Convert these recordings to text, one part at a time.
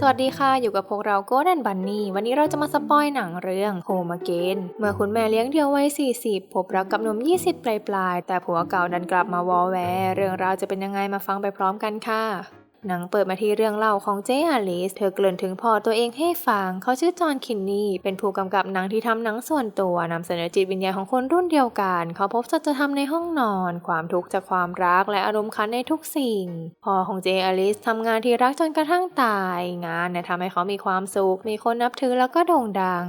สวัสดีค่ะ อยู่กับพวกเราโกดันบันนี่วันนี้เราจะมาสปอยหนังเรื่องโฮมเกนเมื่อคุณแม่เลี้ยงเดี่ยววัย 40 พบรักกับหนุ่ม 20 ปลายๆ แต่ผัวเก่าดันกลับมาวอแว เรื่องราวจะเป็นยังไงมาฟังไปพร้อมกันค่ะ หนังเปิดมาที่เรื่องเล่าของเจอาลิส เธอเกริ่นถึงพ่อตัวเองให้ฟัง เขาชื่อจอห์นคินนี่ เป็นผู้กำกับหนังที่ทำหนังส่วนตัวนำเสนอจิตวิญญาณของคนรุ่นเดียวกัน เขาพบสัจธรรมในห้องนอน ความทุกข์จากความรักและอารมณ์ขันในทุกสิ่ง พ่อของเจอาลิสทำงานที่รักจนกระทั่งตาย งานเนี่ยทำให้เขามีความสุข มีคนนับถือแล้วก็โด่งดัง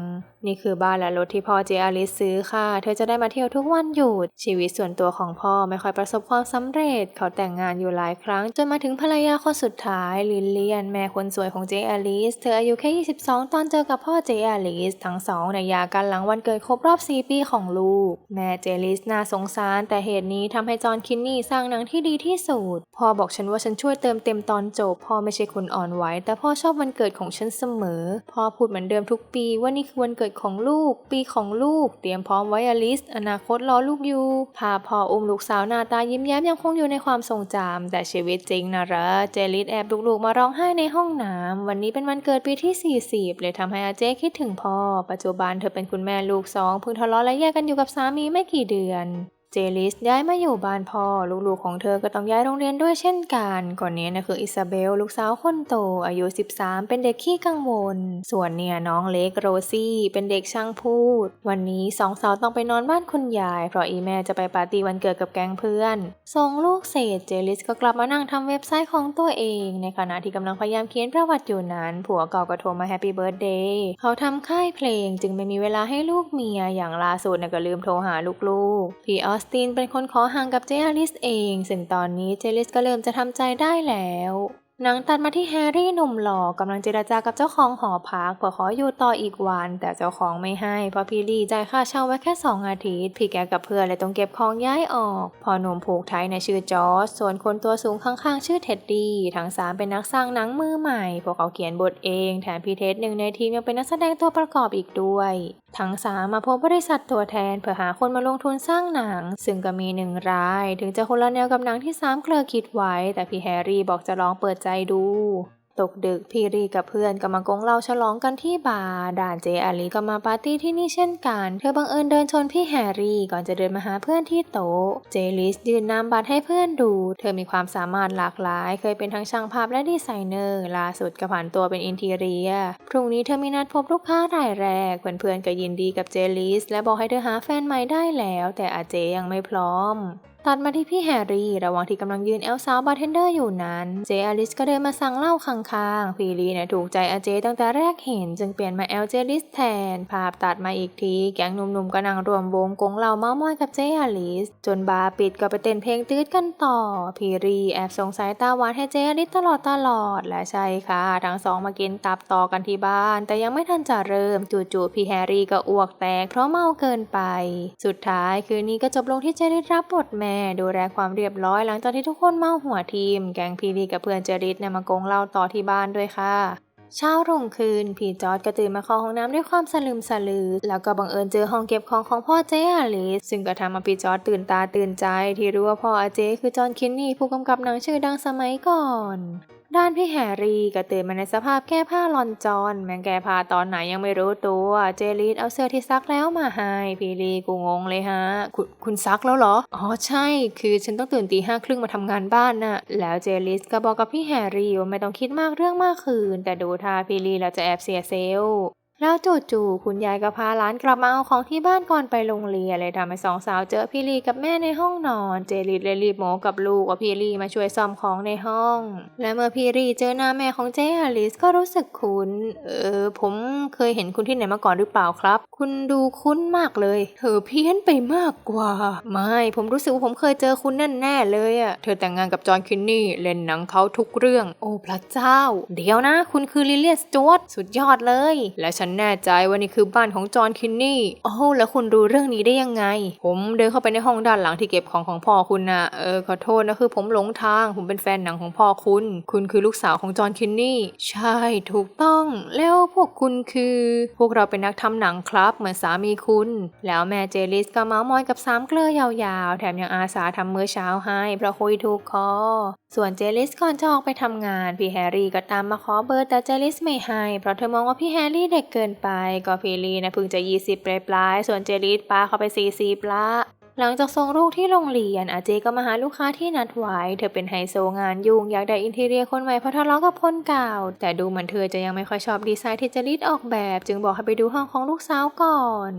นี่คือบ้านและรถที่พ่อเจอาลิสซื้อค่ะ เธอจะได้มาเที่ยวทุกวันหยุด ชีวิตส่วนตัวของพ่อไม่ค่อยประสบความสำเร็จ เขาแต่งงานอยู่หลายครั้ง จนมาถึงภรรยาคนสุดท้าย ลินเลียน แม่คนสวยของเจอาลิส เธออายุแค่ 22 ตอนเจอกับพ่อเจอาลิส ทั้งสองในยากันหลังวันเกิดครบรอบ 4 ปีของลูก แม่เจลิสน่าสงสาร แต่เหตุนี้ทำให้จอห์นคินนี่สร้างหนังที่ดีที่สุด พ่อบอกฉันว่าฉันช่วยเติมเต็มตอนจบ พ่อไม่ใช่คนอ่อนไหวแต่พ่อชอบวันเกิดของฉันเสมอ พ่อพูดเหมือนเดิมทุกปีว่านี่คือวันเกิดของลูก ปีของลูก เตรียมพร้อมไว้อลิส อนาคตรอลูกอยู่พาพ่ออุ้มลูกสาวหน้าตายิ้มแย้มยังคงอยู่ในความทรงจำแต่ชีวิตจริงนะเหรอเจลิสแอบลูกๆมาร้องไห้ในห้องน้ำวันนี้เป็นวันเกิดปีที่ 40 เลยทำให้อาเจ๊คิดถึงพ่อ ปัจจุบันเธอเป็นคุณแม่ลูกสองเพิ่งทะเลาะและแยกกันอยู่กับสามีไม่กี่เดือน เจลิสย้ายมาอยู่บ้านพ่อ ลูกๆของเธอก็ต้องย้ายโรงเรียนด้วยเช่นกัน ก่อนนี้นะคืออิซาเบล ลูกสาวคนโต อายุ 13 เป็นเด็กขี้กังวล ส่วนเนี่ยน้องเล็กโรซี่ เป็นเด็กช่างพูด วันนี้สองสาวต้องไปนอนบ้านคุณยาย เพราะอีแม่จะไปปาร์ตี้วันเกิดกับแก๊งเพื่อนส่งลูกเสร็จเจลิสก็กลับมานั่งทำเว็บไซต์ของตัวเอง ในขณะที่กำลังพยายามเขียนประวัติอยู่นั้น ผัวเก่าก็โทรมาแฮปปี้เบิร์ดเดย์เขาทำค่ายเพลงจึงไม่มีเวลาให้ลูกเมียอย่างล่าสุดนะก็ลืมโทรหาลูกๆพี่ออสตินเป็นคนขอห่างกับเจอลิสเอง ซึ่งตอนนี้เจลิสก็เริ่มจะทำใจได้แล้วหนังตัดมาที่แฮร์รี่หนุ่มหล่อกำลังเจราจากับเจ้าของหอพักเพื่อขออยู่ต่ออีกวัน แต่เจ้าของไม่ให้เพราะพี่ลีจ่ายค่าเช่าไว้แค่2อาทิตย์ พี่แกกับเพื่อนเลยต้องเก็บของย้ายออก พอหนุ่มผูกไทยในชื่อจอร์จส่วนคนตัวสูงข้างๆ ชื่อเท็ดดี้ทั้งสามเป็นนักสร้างหนังมือใหม่ พวกเขาเขียนบทเอง แถมพี่เท็ดหนึ่งในทีมยังเป็นนักแสดงตัวประกอบอีกด้วย ทั้งสามมาพบบริษัทตัวแทนเพื่อหาคนมาลงทุนสร้างหนัง ซึ่งก็มีหนึ่งราย ถึงจะคนละแนวกับหนังที่สามเคลอคิดไว้ แต่พี่แฮร์รี่บอกจะลองเปิดใจดู ตกดึกพี่รีกับเพื่อนก็มากงเหล้าฉลองกันที่บาร์ด่านเจอาลีก็มาปาร์ตี้ที่นี่เช่นกัน เธอบังเอิญเดินชนพี่แฮร์รี่ก่อนจะเดินมาหาเพื่อนที่โต๊ะ เจลิสยืนนำบัตรให้เพื่อนดู เธอมีความสามารถหลากหลาย เคยเป็นทั้งช่างภาพและดีไซเนอร์ล่าสุดก็ผ่านตัวเป็นอินทีเรีย พรุ่งนี้เธอมีนัดพบลูกค้ารายแรก เพื่อนๆก็ยินดีกับเจลิสและบอกให้เธอหาแฟนใหม่ได้แล้ว แต่อาเจยังไม่พร้อม ตัดมาที่พี่แฮร์รี่ ระหว่างที่กำลังยืนแอลซาวบาร์เทนเดอร์อยู่นั้น เจอลิสก็เดินมาสั่งเหล้าข้างๆ พี่ลีเนี่ยถูกใจอาเจตั้งแต่แรกเห็น จึงเปลี่ยนมาแอลเจลิสแทน ภาพตัดมาอีกที แก๊งหนุ่มๆก็นั่งรวมวงกงเหล้าเมาส์มอยกับเจอลิส จนบาร์ปิดก็ไปเต้นเพลงตืดกันต่อ พีรีแอบสงสายตาหวานให้เจอลิสตลอดตลอด และใช่ค่ะ ทั้งสองมากินตับต่อกันที่บ้าน แต่ยังไม่ทันจะเริ่มจู่ๆพี่แฮร์รี่ก็อ้วกแตกเพราะเมาเกินไป สุดท้ายคืนนี้ก็จบลงที่เจลิสรับบทแม่ดูแลความเรียบร้อยหลังจากที่ทุกคนเมาหัวทีม แก๊งพีดีกับเพื่อนเจริสเนี่ยมากงเหล้าต่อที่บ้านด้วยค่ะ เช้ารุ่งคืนพี่จอร์ดก็ตื่นมาเข้าห้องน้ำด้วยความสลืมสลือ แล้วก็บังเอิญเจอห้องเก็บของของพ่อเจอลิสซึ่งก็ทำให้พี่จอร์ดตื่นตาตื่นใจ ที่รู้ว่าพ่ออาเจคือจอห์นคินนี่ผู้กำกับหนังชื่อดังสมัยก่อนด้านพี่แฮร์รี่ก็ตื่นมาในสภาพแก้ผ้าลอนจอนแมงแก้ผ้าตอนไหนยังไม่รู้ตัว เจลีดเอาเสื้อที่ซักแล้วมาให้ พี่ลีกูงงเลยฮะ คุณคุณซักแล้วเหรอ อ๋อใช่ คือฉันต้องตื่นตีห้าครึ่งมาทำงานบ้านน่ะ แล้วเจลิสก็บอกกับพี่แฮร์รี่ว่าไม่ต้องคิดมากเรื่องมากคืน แต่ดูท่าพี่ลีเราจะแอบเสียเซล แล้วจู่ๆคุณยายก็พาหลานกลับมาเอาของที่บ้านก่อนไปโรงเรียนเลยทำให้สองสาวเจอพี่ลีกับแม่ในห้องนอน เจลีเลยรีบโมกับลูกว่าพี่ลีมาช่วยซ่อมของในห้อง และเมื่อพี่ลีเจอหน้าแม่ของเจอลิสก็รู้สึกคุ้นเออ ผมเคยเห็นคุณที่ไหนมาก่อนหรือเปล่าครับ คุณดูคุ้นมากเลย เธอเพี้ยนไปมากกว่า ไม่ผมรู้สึกว่าผมเคยเจอคุณแน่ๆเลยอะเธอแต่งงานกับจอห์นคินนี่เล่นหนังเขาทุกเรื่อง โอ้พระเจ้า เดี๋ยวนะ คุณคือลิเลียสจวตสุดยอดเลย และฉันฉันแน่ใจว่านี่คือบ้านของจอห์นคินนี่โอ้โแล้วคุณรู้เรื่องนี้ได้ยังไง ผมเดินเข้าไปในห้องด้านหลังที่เก็บของของพ่อคุณนะเออขอโทษนะคือผมหลงทาง ผมเป็นแฟนหนังของพ่อคุณ คุณคือลูกสาวของจอห์นคินนี่ ใช่ถูกต้อง แล้วพวกคุณคือ พวกเราเป็นนักทำหนังครับ เหมือนสามีคุณ แล้วแม่เจลิสก็เมาส์มอยกับสามเกลือยาวๆ แถมยังอาสาทำมื้อเช้าให้เพราะคุยถูกคอ ส่วนเจลิสก่อนจะออกไปทำงานพี่แฮร์รี่ก็ตามมาขอเบอร์แต่เจลิสไม่ให้เพราะเธอมองว่าพี่แฮร์รี่เด็กเกินไปก็พีลีนะพึ่งจะ 20 ปลายปลายส่วนเจลิสปาเขาไป 40ละหลังจากส่งลูกที่โรงเรียนอาเจก็มาหาลูกค้าที่นัดไว้ เธอเป็นไฮโซงานยุ่งอยากได้อินเทีเรียคนใหม่เพราะทะเลาะกับคนเก่า แต่ดูเหมือนเธอจะยังไม่ค่อยชอบดีไซน์ที่เจลิสออกแบบ จึงบอกให้ไปดูห้องของลูกสาวก่อน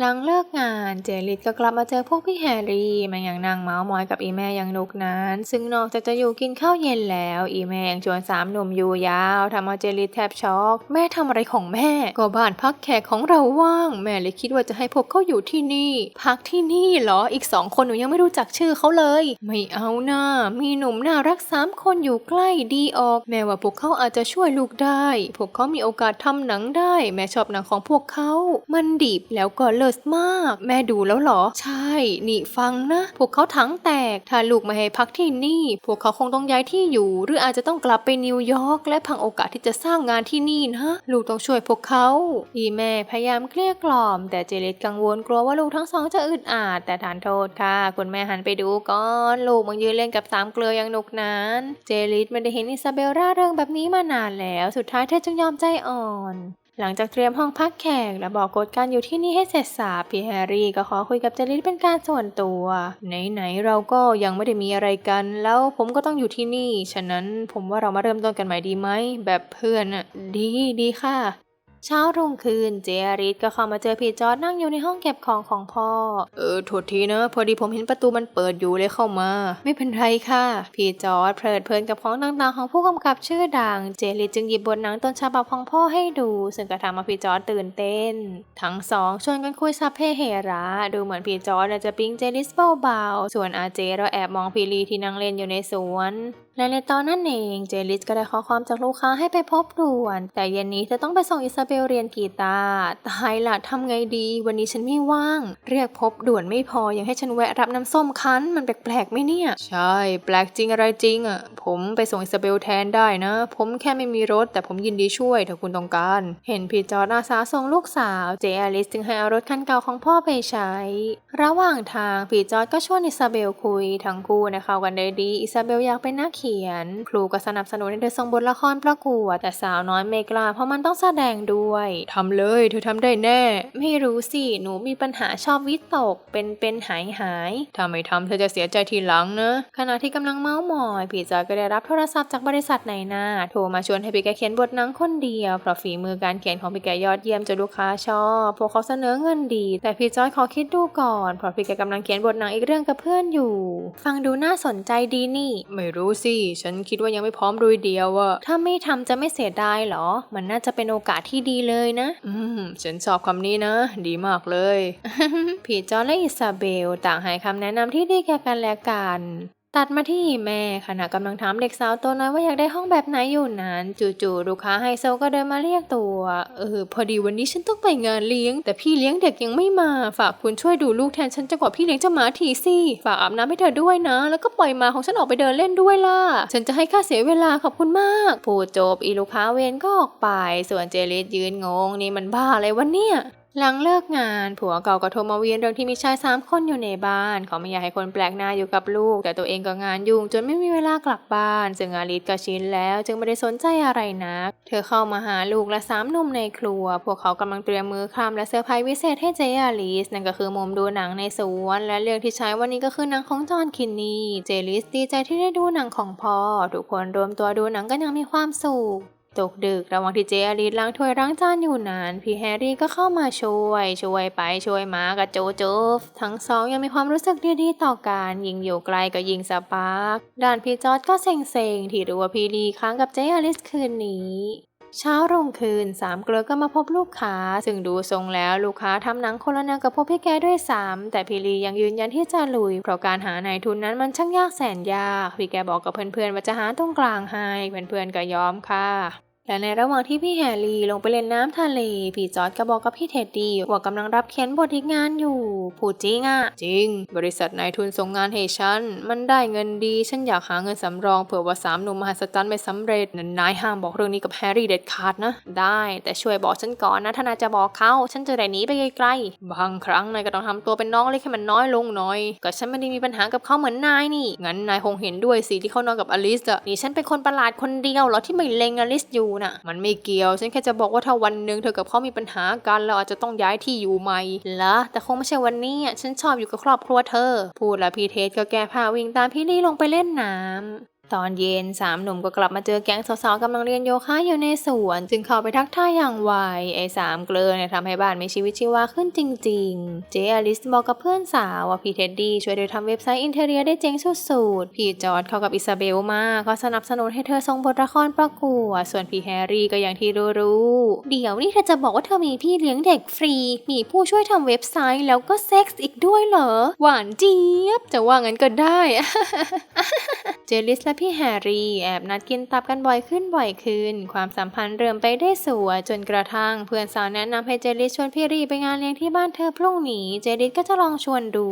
หลังเลิกงานเจลิสก็กลับมาเจอพวกพี่แฮร์รี่มันยังนั่งเมาส์มอยกับอีแม่ยังนุกนั้น ซึ่งนอกจากจะอยู่กินข้าวเย็นแล้ว อีแม่ยังชวนสามหนุ่มอยู่ยาวทำเอาเจลิสแทบช็อก แม่ทำอะไรของแม่ ก็บ้านพักแขกของเราว่าง แม่เลยคิดว่าจะให้พวกเขาอยู่ที่นี่ พักที่นี่เหรออีกสองคนหนูยังไม่รู้จักชื่อเขาเลย ไม่เอานะ่ามีหนุ่มน่ารักสามคนอยู่ใกล้ดีออก แม่ว่าพวกเขาอาจจะช่วยลูกได้ พวกเขามีโอกาสทำหนังได้ แม่ชอบหนังของพวกเขา มันดีบแล้วก็เลิศมาก แม่ดูแล้วเหรอ ใช่ นี่ฟังนะ พวกเขาทั้งแตก ถ้าลูกม่ให้พักที่นี่ พวกเขาคงต้องย้ายที่อยู่ หรืออาจจะต้องกลับไปนิวยอร์กและพังโอกาสที่จะสร้างงานที่นี่นะ ลูกต้องช่วยพวกเขาอีแม่พยายามเกลี้ยกล่อม แต่เจเลตกังวลกลัวว่าลูกทั้งสองจะอึดอัดแต่ทานโทษค่ะ คุณแม่หันไปดูก่อนลูกมันยืนเล่นกับสามเกลืออย่างหนุกนานเจลิตไม่ได้เห็นอิซาเบลร่าเริงแบบนี้มานานแล้ว สุดท้ายเธอจึงยอมใจอ่อน หลังจากเตรียมห้องพักแขกและบอกกฎการอยู่ที่นี่ให้เสร็จสาบพี่แฮร์รี่ก็ขอคุยกับเจลิสเป็นการส่วนตัว ไหนๆเราก็ยังไม่ได้มีอะไรกัน แล้วผมก็ต้องอยู่ที่นี่ ฉะนั้นผมว่าเรามาเริ่มต้นกันใหม่ดีไหมแบบเพื่อนอะดีดีค่ะ เช้ารุ่งคืนเจอาริสก็เข้ามาเจอพี่จอร์ดนั่งอยู่ในห้องเก็บของของพ่อ เออโทษทีนะ พอดีผมเห็นประตูมันเปิดอยู่เลยเข้ามา ไม่เป็นไรค่ะ พี่จอร์ดเพลิดเพลินกับของต่างๆของผู้กำกับชื่อดัง เจลิสจึงหยิบบทหนังต้นฉบับของพ่อให้ดู ซึ่งก็ทำมาพี่จอร์ดตื่นเต้น ทั้งสองชวนกันคุยซับเพเฮระดูเหมือนพี่จอร์ดน่ะจะปิ๊งเจลิสเบาๆส่วนอาเจเราแอบมองพี่ลีที่นั่งเล่นอยู่ในสวน และในตอนนั้นเองเจลิสก็ได้ข้อความจากลูกค้าให้ไปพบด่วน แต่เย็นนี้เธอต้องไปส่งอิซาเบลเรียนกีตาร์ตายละทำไงดี วันนี้ฉันไม่ว่าง เรียกพบด่วนไม่พอยังให้ฉันแวะรับน้ำส้มคั้นมันแปลกๆไหมเนี่ย ใช่ แปลกจริงอะไรจริงอะผมไปส่งอิซาเบลแทนได้นะ ผมแค่ไม่มีรถ แต่ผมยินดีช่วยถ้าคุณต้องการ เห็นพี่จอร์ดอาสาส่งลูกสาวเจอลิสจึงให้เอารถคันเก่าของพ่อไปใช้ ระหว่างทางพี่จอร์ดก็ชวนอิซาเบลคุยทั้งคู่นะเข้ากันได้ดีอิซาเบลอยากเป็นนักเขียนครูก็สนับสนุนให้เธอส่งบทละครประกวด แต่สาวน้อยไม่กล้าเพราะมันต้องแสดงด้วยทำเลยเธอทำได้แน่ ไม่รู้สิ หนูมีปัญหาชอบวิตก เป็นเป็นหายหายถ้าไม่ทำเธอจะเสียใจทีหลังนะขณะที่กำลังเมาส์มอยพี่จอยก็ได้รับโทรศัพท์จากบริษัทในหน้า โทรมาชวนให้พี่แกเขียนบทหนังคนเดียวเพราะฝีมือการเขียนของพี่แกยอดเยี่ยมจนลูกค้าชอบพวกเขาเสนอเงินดี แต่พี่จอยขอคิดดูก่อนเพราะพี่แกกำลังเขียนบทหนังอีกเรื่องกับเพื่อนอยู่ ฟังดูน่าสนใจดีนี่ ไม่รู้สิฉันคิดว่ายังไม่พร้อมโดยเดียวอะถ้าไม่ทำจะไม่เสียดายเหรอ มันน่าจะเป็นโอกาสที่ดีเลยนะ อืม ฉันชอบคำนี้นะ ดีมากเลยพี่จอร์นและอิซาเบล ต่างให้คำแนะนำที่ดีแก่กันและกัน ตัดมาที่แม่ขณะกำลังถามเด็กสาวตัวน้อยว่าอยากได้ห้องแบบไหนอยู่นั้น จู่ๆลูกค้าไฮโซก็เดินมาเรียกตัว เออ พอดีวันนี้ฉันต้องไปงานเลี้ยง แต่พี่เลี้ยงเด็กยังไม่มาฝากคุณช่วยดูลูกแทนฉันจนกว่าพี่เลี้ยงจะมาทีสิฝากอาบน้ำให้เธอด้วยนะ แล้วก็ปล่อยมาของฉันออกไปเดินเล่นด้วยล่ะฉันจะให้ค่าเสียเวลาขอบคุณมากพูดจบอีลูกค้าเวนก็ออกไป ส่วนเจลิสยืนงงนี่มันบ้าอะไรวะเนี่ย หลังเลิกงานผัวเก่าก็โทรมาเวียนเรื่องที่มีชายสามคนอยู่ในบ้าน เขาไม่อยากให้คนแปลกหน้าอยู่กับลูก แต่ตัวเองก็งานยุ่งจนไม่มีเวลากลับบ้าน ซึ่งอาลิสก็ชินแล้ว จึงไม่ได้สนใจอะไรนัก เธอเข้ามาหาลูกและสามหนุ่มในครัว พวกเขากำลังเตรียมมือคลำและเซอร์ไพรส์วิเศษให้เจอาลิสนั่นก็คือมุมดูหนังในสวนและเรื่องที่ใช้วันนี้ก็คือหนังของจอห์นคินนีเจลิสดีใจที่ได้ดูหนังของพ่อทุกคนรวมตัวดูหนังกันอย่างมีความสุข ตกดึกระหว่างที่เจอารีล้างถ้วยล้างจานอยู่นานพี่แฮร์รี่ก็เข้ามาช่วย ช่วยไปช่วยมากับโจโจฟทั้งสองยังมีความรู้สึกดีๆต่อกันยิงอยู่ไกลก็ยิงสปาร์กด้านพี่จอร์ดก็เซ็งๆที่รู้ว่าพี่ลีค้างกับเจอาริสคืนนี้เช้ารุ่งคืนสามเกลือก็มาพบลูกค้า ซึ่งดูทรงแล้วลูกค้าทำหนังคนละแนวกับพวกพี่แกด้วยซ้ำแต่พี่ลียังยืนยันที่จะลุย เพราะการหานายทุนนั้นมันช่างยากแสนยาก พี่แกบอกกับเพื่อนๆว่าจะหาตรงกลางให้เพื่อนๆก็ยอมค่ะ และในระหว่างที่พี่แฮร์รี่ลงไปเล่นน้ำทะเล พี่จอร์ดก็บอกกับพี่เท็ดดี้ว่ากำลังรับเขียนบทอีกงานอยู่ พูดจริงอะจริง บริษัทนายทุนส่งงานให้ฉัน มันได้เงินดี ฉันอยากหาเงินสำรองเผื่อว่าสามหนุ่มมหัศจรรย์ไม่สำเร็จนนนายห้ามบอกเรื่องนี้กับแฮร์รี่เด็ดขาดนะ ได้แต่ช่วยบอกฉันก่อนนะถ้านายจะบอกเขาฉันจะได้หนีไปไกลๆบางครั้งนายก็ต้องทำตัวเป็นน้องเล็กให้มันน้อยลงหน่อย ก็ฉันไม่ได้มีปัญหากับเขาเหมือนนายนี่งั้นนายคงเห็นด้วยสิที่เขานอนกับอลิสอะนี่ฉันเป็นคนประหลาดคนเดียวเหรอที่ไม่เลงอลิสอยู่น่ะ มันไม่เกี่ยว ฉันแค่จะบอกว่าถ้าวันหนึ่งเธอกับเขามีปัญหากันเราอาจจะต้องย้ายที่อยู่ใหม่ละแต่คงไม่ใช่วันนี้อะฉันชอบอยู่กับครอบครัวเธอ พูดแล้วพี่เทสก็แก้ผ้าวิ่งตามพี่ลี่ลงไปเล่นน้ำ ตอนเย็นสามหนุ่มก็กลับมาเจอแก๊งสาวๆกำลังเรียนโยคะอยู่ในสวน จึงเข้าไปทักทายอย่างไวไอ้สามเกลือเนี่ยทำให้บ้านมีชีวิตชีวาขึ้นจริง ๆ เจอลิสบอกกับเพื่อนสาวว่าพี่เท็ดดี้ช่วยเธอทำเว็บไซต์อินเทอร์เนียได้เจ๋งสุดๆพี่จอร์ดเข้ากับอิซาเบลมาก็สนับสนุนให้เธอส่งบทละครประกวดส่วนพี่แฮร์รี่ก็อย่างที่รู้ๆเดี๋ยวนี่เธอจะบอกว่าเธอมีพี่เลี้ยงเด็กฟรี มีผู้ช่วยทำเว็บไซต์แล้วก็เซ็กส์อีกด้วยเหรอหวานเจี๊ยบจะว่างั้นก็ได้ เจลิสและพี่แฮร์รี่แอบนัดกินตับกันบ่อยขึ้นบ่อยขึ้น ความสัมพันธ์เริ่มไปได้สวยจนกระทั่งเพื่อนสาวแนะนำให้เจลิสชวนพี่รีไปงานเลี้ยงที่บ้านเธอพรุ่งนี้ เจลิสก็จะลองชวนดู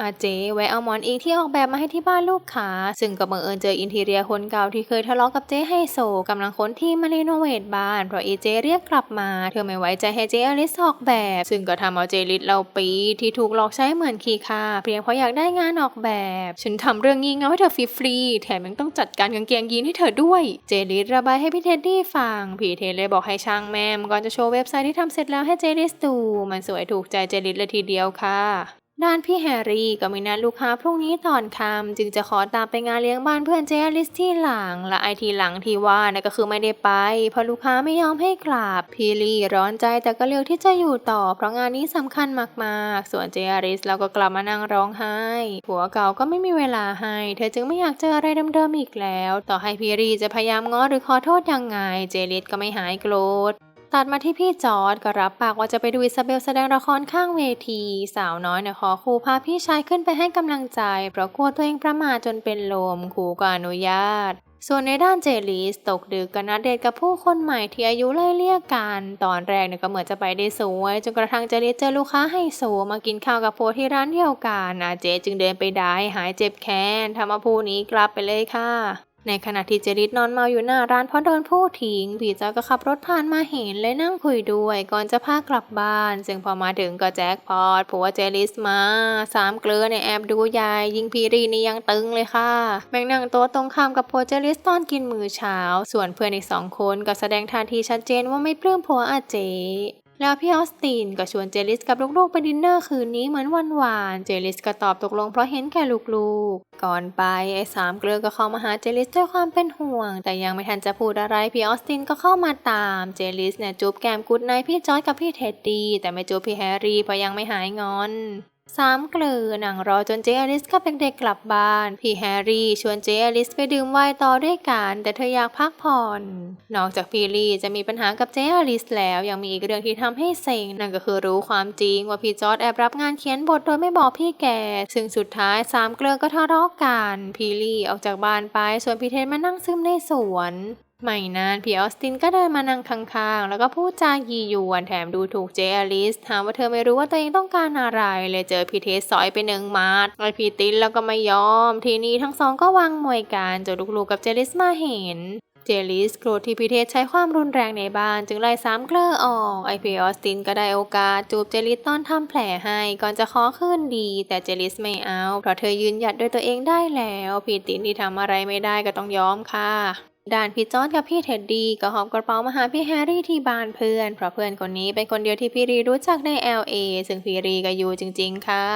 อาเจแวะเอาหมอนอิงที่ออกแบบมาให้ที่บ้านลูกค้าซึ่งก็บังเอิญเจออินทีเรียคนเก่าที่เคยทะเลาะกับเจ๊ไฮโซกำลังค้นที่มารีโนเวทบ้านเพราะเอเจเรียกกลับมา เธอไม่ไว้ใจให้เจอลิสออกแบบ ซึ่งก็ทำเอาเจลิสเราปีที่ถูกหลอกใช้เหมือนคีค่าเพียงเพราะอยากได้งานออกแบบ ฉันทำเรื่องงี่เง่าให้เธอฟรีๆแถมยังต้องจัดการกางเกงยีนให้เธอด้วย เจลิสระบายให้พี่เท็ดดี้ฟัง พี่เท็ดเลยบอกให้ช่างแมมก่อนจะโชว์เว็บไซต์ที่ทำเสร็จแล้วให้เจลิสดู มันสวยถูกใจเจลิสเลยทีเดียวค่ะ ด้านพี่แฮร์รี่ก็มีนัดลูกค้าพรุ่งนี้ตอนค่ำจึงจะขอตามไปงานเลี้ยงบ้านเพื่อนเจอลิสที่หลัง และไอทีหลังที่ว่านะก็คือไม่ได้ไป เพราะลูกค้าไม่ยอมให้กลับพี่ลี่ร้อนใจแต่ก็เลือกที่จะอยู่ต่อ เพราะงานนี้สำคัญมากๆ ส่วนเจอริสเราก็กลับมานั่งร้องไห้ผัวเก่าก็ไม่มีเวลาให้ เธอจึงไม่อยากเจออะไรเดิมๆอีกแล้ว ต่อให้พี่ลี่จะพยายามง้อหรือขอโทษยังไง เจลิสก็ไม่หายโกรธ ตัดมาที่พี่จอร์ดก็รับปากว่าจะไปดูอิซาเบลแสดงละครข้างเวที สาวน้อยเนี่ยขอครูพาพี่ชายขึ้นไปให้กำลังใจ เพราะกลัวตัวเองประมาทจนเป็นลมครูก็อนุญาต ส่วนในด้านเจลิสตกดึกก็นัดเดทกับผู้คนใหม่ที่อายุไล่เลี่ยกัน ตอนแรกเนี่ยก็เหมือนจะไปได้สวยจนกระทั่งเจลิสเจอลูกค้าให้โซมากินข้าวกับโพที่ร้านเดียวกันอาเจจึงเดินไปได้หายเจ็บแค้นทำเอาผู้นี้กลับไปเลยค่ะ ในขณะที่เจริสนอนเมาอยู่หน้าร้านเพราะโดนผู้ทิ้งผีจอยก็ขับรถผ่านมาเห็นเลยนั่งคุยด้วยก่อนจะพากลับบ้าน ซึ่งพอมาถึงก็แจ็คพอตผัวเจริสมาสามเกลือในแอบดูยาย ยิงพีรีนี่ยังตึงเลยค่ะ แม่งนั่งโต๊ะตรงข้ามกับผัวเจริสตอนกินมื้อเช้า ส่วนเพื่อนอีกสองคนก็แสดงท่าทีชัดเจนว่าไม่ปลื้มผัวอาเจ แล้วพี่ออสตินก็ชวนเจลิสกับลูกๆไปดินเนอร์คืนนี้เหมือนวันวานเจลิสก็ตอบตกลงเพราะเห็นแก่ลูกๆ ก่อนไปไอ้สามเกลือก็เข้ามาหาเจลิสด้วยความเป็นห่วง แต่ยังไม่ทันจะพูดอะไรพี่ออสตินก็เข้ามาตามเจลิสเนี่ยจูบแก้มกุดในพี่จอยกับพี่เท็ดดี้แต่ไม่จูบพี่แฮร์รี่เพราะยังไม่หายงอน สามเกลือนั่งรอจนเจอลิสกับเด็กๆกลับบ้าน พี่แฮร์รี่ชวนเจอลิสไปดื่มไวน์ต่อด้วยกันแต่เธออยากพักผ่อน นอกจากพีลี่จะมีปัญหากับเจอลิสแล้วยังมีอีกเรื่องที่ทำให้เซ็งนั่นก็คือรู้ความจริงว่าพี่จอร์ดแอบรับงานเขียนบทโดยไม่บอกพี่แกซึ่งสุดท้ายสามเกลือก็ทะเลาะกัน พีลี่ออกจากบ้านไปส่วนพี่เทนมานั่งซึมในสวน ไม่นานพี่ออสตินก็เดินมานั่งข้างๆ แล้วก็พูดจายียวนแถมดูถูกเจอลิสถามว่าเธอไม่รู้ว่าตัวเองต้องการอะไร เลยเจอพี่เทสสอยไปหนึ่งมาดไอพี่ตินแล้วก็ไม่ยอม ทีนี้ทั้งสองก็วางมวยกันจนลูกๆกับเจลิสมาเห็นเจลิสโกรธที่พีเทสใช้ความรุนแรงในบ้านจึงไล่สามเกลอออกไอพีออสตินก็ได้โอกาสจูบเจลิสตอนทำแผลให้ก่อนจะขอคืนดี แต่เจลิสไม่เอา เพราะเธอยืนหยัดด้วยตัวเองได้แล้ว พีตินที่ทำอะไรไม่ได้ก็ต้องยอมค่ะ ด่านพี่จอร์ดกับพี่เท็ดดี้ก็หอบกระเป๋ามาหาพี่แฮร์รี่ที่บ้านเพื่อน เพราะเพื่อนคนนี้เป็นคนเดียวที่พี่รีรู้จักใน LA ซึ่งพี่รีก็อยู่จริง ๆ ค่ะ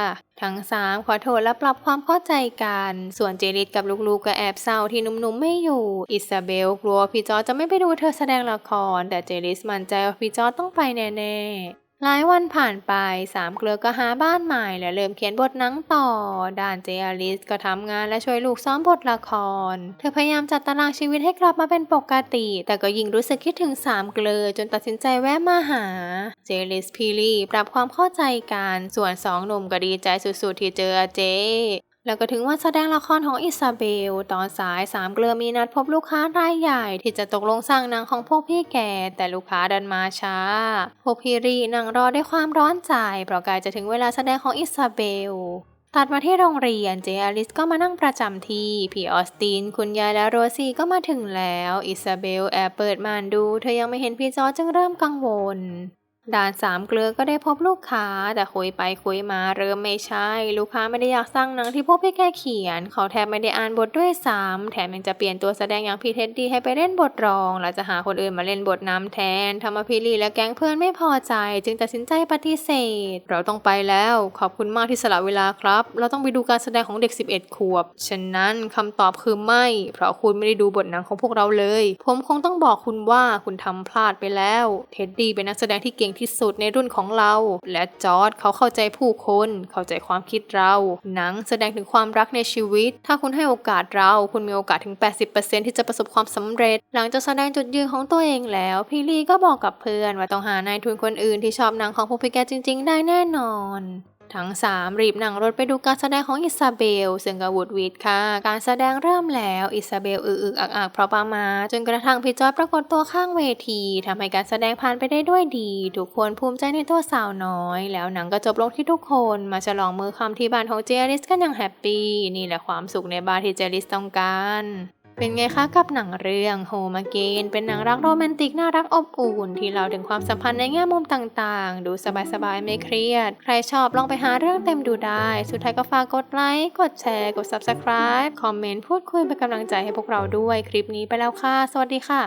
ทั้งสามขอโทษและปรับความเข้าใจกัน ส่วนเจริตกับลูกๆก็แอบเศร้าที่หนุ่มๆไม่อยู่ อิซาเบลกลัวพี่จอร์จจะไม่ไปดูเธอแสดงละคร แต่เจริสมั่นใจว่าพี่จอร์จต้องไปแน่ๆ หลายวันผ่านไปสามเกลือก็หาบ้านใหม่และเริ่มเขียนบทหนังต่อด้านเจอลิสก็ทำงานและช่วยลูกซ้อมบทละคร เธอพยายามจัดตารางชีวิตให้กลับมาเป็นปกติ แต่ก็ยิ่งรู้สึกคิดถึงสามเกลือจนตัดสินใจแวะมาหา เจลิสพีลี่ปรับความเข้าใจกัน ส่วนสองหนุ่มก็ดีใจสุดๆที่เจอเจ แล้วก็ถึงวันแสดงละครของอิซาเบล ตอนสายสามเกลือมีนัดพบลูกค้ารายใหญ่ที่จะตกลงสั่งหนังของพวกพี่แกแต่ลูกค้าดันมาช้า พวกพี่รีนั่งรอด้วยความร้อนใจเพราะใกล้จะถึงเวลาแสดงของอิซาเบลตัดมาที่โรงเรียนเจอลิสก็มานั่งประจำที่ พี่ออสติน คุณยายและโรซี่ก็มาถึงแล้ว อิซาเบลแอบเปิดม่านดู เธอยังไม่เห็นพี่จอจึงเริ่มกังวล ด่านสามเกลือก็ได้พบลูกค้า แต่คุยไปคุยมาเริ่มไม่ใช่ ลูกค้าไม่ได้อยากสร้างหนังที่พวกพี่แกเขียน เขาแทบไม่ได้อ่านบทด้วยซ้ำแถมยังจะเปลี่ยนตัวแสดงอย่างพี่เท็ดดี้ให้ไปเล่นบทรอง และจะหาคนอื่นมาเล่นบทนำแทนทำมาพี่ลีและแก๊งเพื่อนไม่พอใจ จึงตัดสินใจปฏิเสธ เราต้องไปแล้วขอบคุณมากที่สละเวลาครับ เราต้องไปดูการแสดงของเด็ก 11 ขวบ ฉะนั้นคำตอบคือไม่ เพราะคุณไม่ได้ดูบทหนังของพวกเราเลย ผมคงต้องบอกคุณว่าคุณทำพลาดไปแล้ว เท็ดดี้เป็นนักแสดงที่เก่งที่สุดในรุ่นของเรา และจอร์ดเขาเข้าใจผู้คน เข้าใจความคิดเรา หนังแสดงถึงความรักในชีวิต ถ้าคุณให้โอกาสเรา คุณมีโอกาสถึง 80%ที่จะประสบความสำเร็จ หลังจากแสดงจุดยืนของตัวเองแล้ว พี่ลีก็บอกกับเพื่อนว่าต้องหานายทุนคนอื่นที่ชอบหนังของพวกพี่แกจริง ๆ ได้แน่นอน ทั้งสามรีบนั่งรถไปดูการแสดงของอิซาเบล ซึ่งก็วูดวีดค่ะ การแสดงเริ่มแล้วอิซาเบลอึกอึกอักอักเพราะประมา จนกระทั่งพี่จอยปรากฏตัวข้างเวทีทำให้การแสดงผ่านไปได้ด้วยดี ทุกคนภูมิใจในตัวสาวน้อย แล้วหนังก็จบลงที่ทุกคนมาฉลองมือคำที่บ้านของเจลิสกันอย่างแฮปปี้นี่แหละความสุขในบ้านที่เจลิสต้องการ เป็นไงคะกับหนังเรื่องโฮมาเกนเป็นหนังรักโรแมนติกน่ารักอบอุ่น ที่เราถึงความสัมพันธ์ในแง่มุมต่างๆ ดูสบายๆ ไม่เครียด ใครชอบลองไปหาเรื่องเต็มดูได้ สุดท้ายก็ฝากกดไลค์ กดแชร์ กด Subscribe คอมเมนต์ พูดคุยเป็นกำลังใจให้พวกเราด้วย คลิปนี้ไปแล้วค่ะ สวัสดีค่ะ